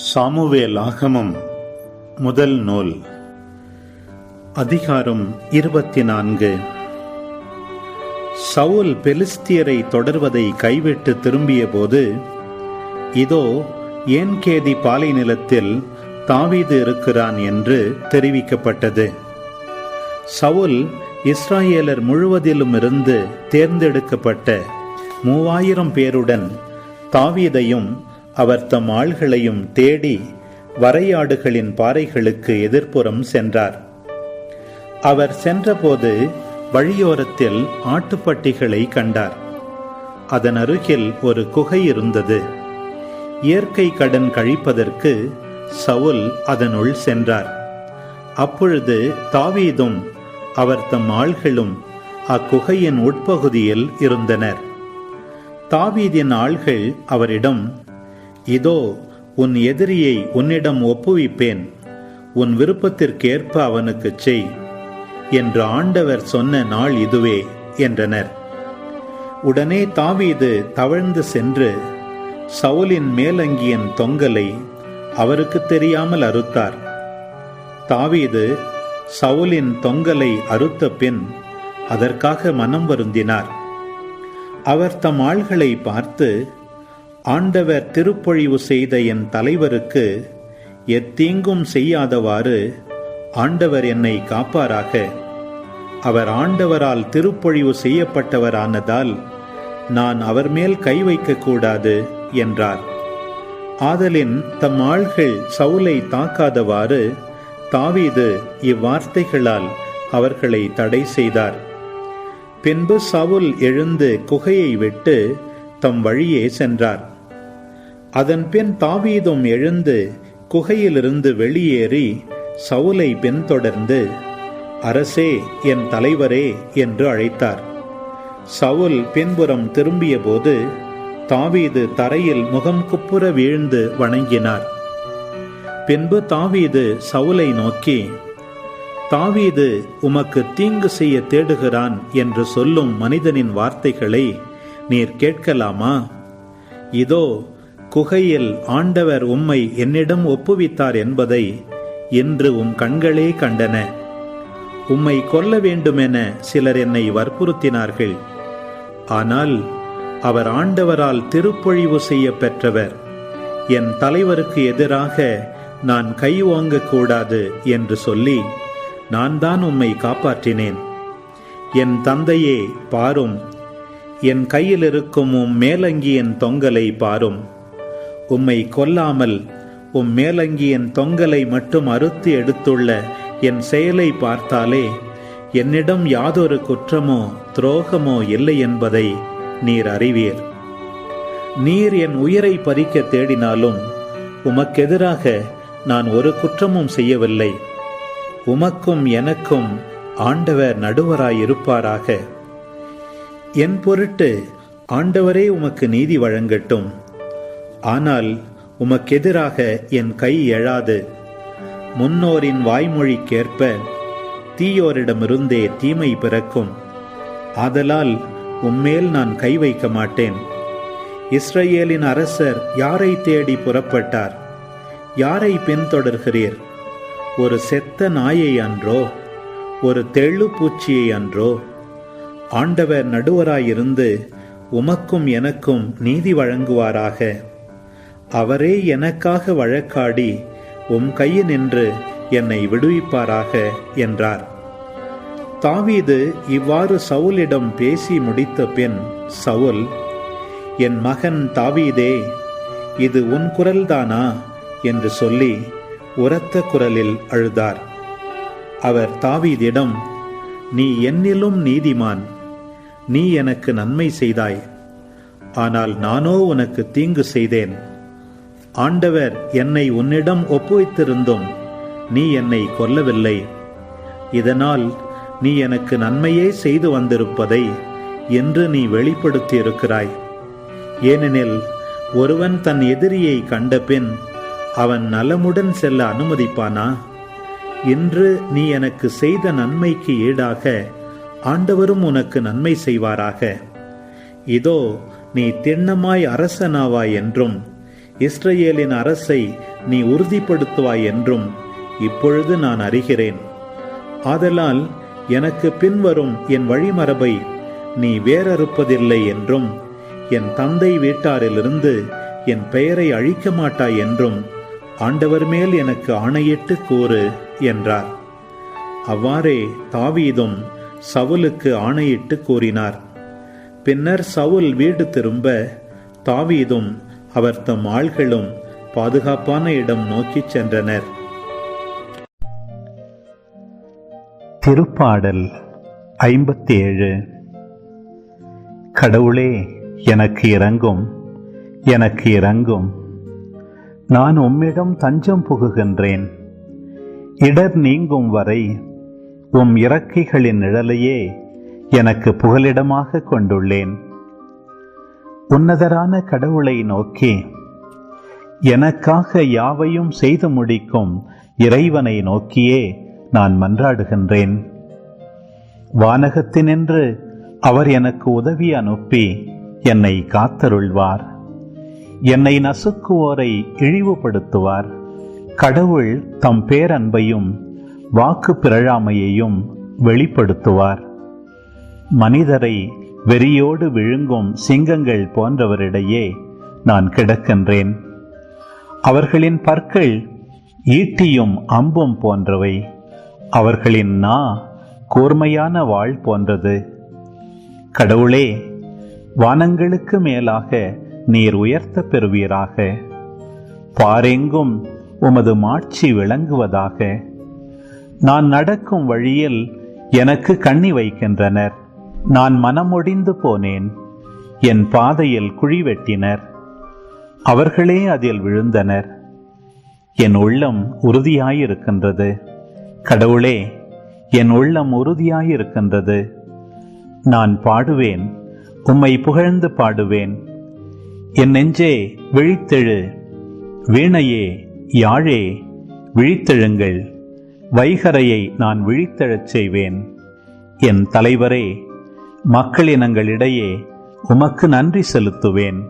Samuel ஆகமம் முதல் நூல். அதிகாரம் இருபத்தி நான்கு சவுல் பெலிஸ்தியரை தொடர்வதை கைவிட்டு திரும்பியபோது இதோ ஏன்கேதி பாலை நிலத்தில் தாவீது இருக்கிறான் என்று தெரிவிக்கப்பட்டது. சவுல் இஸ்ராயேலர் முழுவதிலும் இருந்து தேர்ந்தெடுக்கப்பட்ட மூவாயிரம் பேருடன் தாவீதையும் அவர் தம் ஆள்களையும் தேடி வரையாடுகளின் பாறைகளுக்கு எதிர்ப்புறம் சென்றார். அவர் சென்றபோது வழியோரத்தில் ஆட்டுப்பட்டிகளை கண்டார். அதன் அருகில் ஒரு குகை இருந்தது. இயற்கை கடன் கழிப்பதற்கு சவுல் அதனுள் சென்றார். அப்பொழுது தாவீதும் அவர் தம் ஆள்களும் அக்குகையின் உட்பகுதியில் இருந்தனர். தாவீதின் ஆள்கள் அவரிடம் இதோ உன் எதிரியை உன்னிடம் ஒப்புவிப்பேன். உன் விருப்பத்திற்கேற்ப அவனுக்குச் செய் என்று ஆண்டவர் சொன்ன நாள் இதுவே என்றனர். உடனே தாவீது தவழ்ந்து சென்று சவுலின் மேலங்கியின் தொங்கலை அவருக்கு தெரியாமல் அறுத்தார். தாவீது சவுலின் தொங்கலை அறுத்த பின் அதற்காக மனம் வருந்தினார். அவர் தம் ஆள்களை பார்த்து ஆண்டவர் திருப்பொழிவு செய்த என் தலைவருக்கு எத்தீங்கும் செய்யாதவாறு ஆண்டவர் என்னை காப்பாராக. அவர் ஆண்டவரால் திருப்பொழிவு செய்யப்பட்டவரானதால் நான் அவர் மேல் கை வைக்கக்கூடாது என்றார். ஆதலின் தம் ஆள்கள் சவுலை தாக்காதவாறு தாவீது இவ்வார்த்தைகளால் அவர்களை தடை செய்தார். பின்பு சவுல் எழுந்து குகையை விட்டு தம் வழியே சென்றார். அதன் பின் தாவீதும் எழுந்து குகையிலிருந்து வெளியேறி சவுலை பின்தொடர்ந்து அரசே என் தலைவரே என்று அழைத்தார். சவுல் பின்புறம் திரும்பியபோது தாவீது தரையில் முகம் குப்புற வீழ்ந்து வணங்கினார். பின்பு தாவீது சவுலை நோக்கி தாவீது உமக்கு தீங்கு செய்ய தேடுகிறான் என்று சொல்லும் மனிதனின் வார்த்தைகளை நீர் கேட்கலாமா? இதோ குகையில் ஆண்டவர் உம்மை என்னிடம் ஒப்புவித்தார் என்பதை இன்று உம் கண்களே கண்டன. உம்மை கொல்ல வேண்டுமென சிலர் என்னை வற்புறுத்தினார்கள். ஆனால் அவர் ஆண்டவரால் திருப்பொழிவு செய்ய பெற்றவர். என் தலைவருக்கு எதிராக நான் கை ஓங்கக்கூடாது என்று சொல்லி நான் தான் உம்மை காப்பாற்றினேன். என் தந்தையே பாரும். என் கையில் இருக்கும் உம் மேலங்கியின் தொங்கலை பாரும். உம்மை கொல்லாமல் உம் மேலங்கியின் தொங்கலை மட்டும் அறுத்து எடுத்துள்ள என் செயலை பார்த்தாலே என்னிடம் யாதொரு குற்றமோ துரோகமோ இல்லை என்பதை நீர் அறிவீர். நீர் என் உயிரை பறிக்க தேடினாலும் உமக்கெதிராக நான் ஒரு குற்றமும் செய்யவில்லை. உமக்கும் எனக்கும் ஆண்டவர் நடுவராயிருப்பாராக. என் பொருட்டு ஆண்டவரே உமக்கு நீதி வழங்கட்டும். ஆனால் உமக்கெதிராக என் கை எழாது. முன்னோரின் வாய்மொழிக்கேற்ப தீயோரிடமிருந்தே தீமை பிறக்கும். ஆதலால் உம்மேல் நான் கை வைக்க மாட்டேன். இஸ்ரேலின் அரசர் யாரை தேடி புறப்பட்டார்? யாரை பின்தொடர்கிறீர்? ஒரு செத்த நாயை அன்றோ? ஒரு தெள்ளு பூச்சியை அன்றோ? ஆண்டவர் நடுவராயிருந்து உமக்கும் எனக்கும் நீதி வழங்குவாராக. அவரே எனக்காக வழக்காடி உம் கையில் நின்று என்னை விடுவிப்பாராக என்றார். தாவீது இவ்வாறு சவுலிடம் பேசி முடித்த பின் சவுல் என் மகன் தாவீதே இது உன் குரல்தானா? என்று சொல்லி உரத்த குரலில் அழுதார். அவர் தாவீதிடம் நீ என்னிலும் நீதிமான் நீ எனக்கு நன்மை செய்தாய் ஆனால் நானோ உனக்கு தீங்கு செய்தேன். ஆண்டவர் என்னை உன்னிடம் ஒப்புவித்திருந்தும் நீ என்னை கொல்லவில்லை. இதனால் நீ எனக்கு நன்மையே செய்து வந்திருப்பதை என்று நீ வெளிப்படுத்தியிருக்கிறாய். ஏனெனில் ஒருவன் தன் எதிரியை கண்டபின் அவன் நலமுடன் செல்ல அனுமதிப்பானா? இன்று நீ எனக்கு செய்த நன்மைக்கு ஈடாக ஆண்டவரும் உனக்கு நன்மை செய்வாராக. இதோ நீ திண்ணமாய் அரசனாவாய் என்றும் இஸ்ரேலின் அரசை நீ உறுதிப்படுத்துவாய் என்றும் இப்பொழுது நான் அறிகிறேன். ஆதலால் எனக்கு பின்வரும் என் வழிமரபை நீ வேறறுப்பதில்லை என்றும் என் தந்தை வீட்டாரிலிருந்து என் பெயரை அழிக்க மாட்டாய் என்றும் ஆண்டவர் மேல் எனக்கு ஆணையிட்டு கூறு என்றார். அவ்வாறே தாவீதும் சவுலுக்கு ஆணையிட்டு கூறினார். பின்னர் சவுல் வீடு திரும்ப தாவீதும் அவர் தம் ஆள்களும் பாதுகாப்பான இடம் நோக்கிச் சென்றனர். திருப்பாடல் ஐம்பத்தி ஏழு கடவுளே எனக்கு இறங்கும் எனக்கு இறங்கும். நான் உம்மிடம் தஞ்சம் புகுகின்றேன். இடர் நீங்கும் வரை உம் இறக்கைகளின் நிழலையே எனக்கு புகலிடமாக கொண்டுள்ளேன். உன்னதரான கடவுளை நோக்கி எனக்காக யாவையும் செய்து முடிக்கும் இறைவனை நோக்கியே நான் மன்றாடுகின்றேன். வானகத்தினின்று அவர் எனக்கு உதவி அனுப்பி என்னை காத்தருள்வார். என்னை நசுக்குவோரை இழிவுபடுத்துவார். கடவுள் தம் பேரன்பையும் வாக்கு பிறழாமையையும் வெளிப்படுத்துவார். மனிதரை வெறியோடு விழுங்கும் சிங்கங்கள் போன்றவரிடையே நான் கிடக்கின்றேன். அவர்களின் பற்கள் ஈட்டியும் அம்பும் போன்றவை. அவர்களின் நா கூர்மையான வாள் போன்றது. கடவுளே வானங்களுக்கு மேலாக நீர் உயர்த்த பெறுவீராக. பாரெங்கும் உமது மாட்சி விளங்குவதாக. நான் நடக்கும் வழியில் எனக்கு கண்ணி வைக்கின்றனர். நான் மனமொடிந்து போனேன். என் பாதையில் குழி வெட்டினர். அவர்களே அதில் விழுந்தனர். என் உள்ளம் உறுதியாயிருக்கின்றது. கடவுளே என் உள்ளம் உறுதியாயிருக்கின்றது. நான் பாடுவேன். உம்மை புகழ்ந்து பாடுவேன். என் நெஞ்சே விழித்தெழு. வீணையே யாழே விழித்தெழுங்கள். வைகரையை நான் விழித்தெழச் செய்வேன். என் தலைவரே மக்கள் இனங்களிடையே உமக்கு நன்றி செலுத்துவேன்.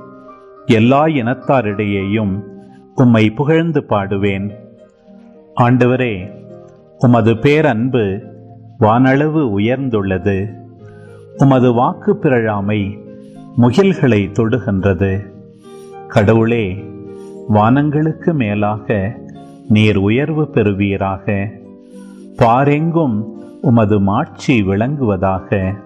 எல்லா இனத்தாரிடையேயும் உம்மை புகழ்ந்து பாடுவேன். ஆண்டவரே உமது பேரன்பு வானளவு உயர்ந்துள்ளது. உமது வாக்கு பிறழாமை முகில்களை தொடுகின்றது. கடவுளே வானங்களுக்கு மேலாக நீர் உயர்வு பெறுவீராக. பாரெங்கும் உமது மாட்சி விளங்குவதாக.